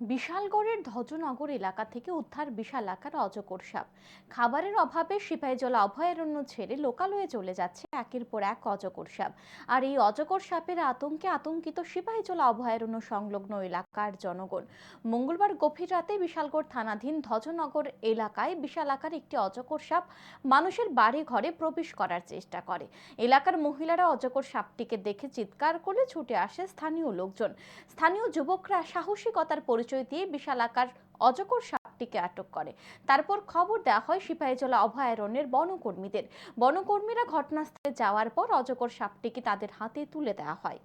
বিশালগড়ের ধ্বজনগর এলাকা থেকে উদ্ধার বিশাল আকার অজগর সাপ। খাবারের অভাবে সিপাহীজলা অভয়ারণ্য ছেড়ে লোকালয়ে চলে যাচ্ছে একের পর এক অজগর সাপ। আর এই অজগর সাপের আতঙ্কে আতঙ্কিত সিপাহীজলা অভয়ারণ্য সংলগ্ন এলাকার জনগণ। মঙ্গলবার গভীর রাতে বিশালগড় থানাধীন ধ্বজনগর এলাকায় বিশাল আকার একটি অজগর সাপ মানুষের বাড়ি ঘরে প্রবেশ করার চেষ্টা করে। এলাকার মহিলারা অজগর সাপটিকে দেখে চিৎকার করে ছুটে আসে স্থানীয় লোকজন। স্থানীয় যুবকরা সাহসিকতার পরিচয় দিয়ে বিশাল আকার অজগর সাপটিকে আটক করে। তারপর খবর দেওয়া হয় সিপাহীজলা অভয়ারণ্যের বনকর্মীদের। বনকর্মীরা ঘটনাস্থলে যাওয়ার পর অজগর সাপটিকে তাদের হাতে তুলে দেওয়া হয়।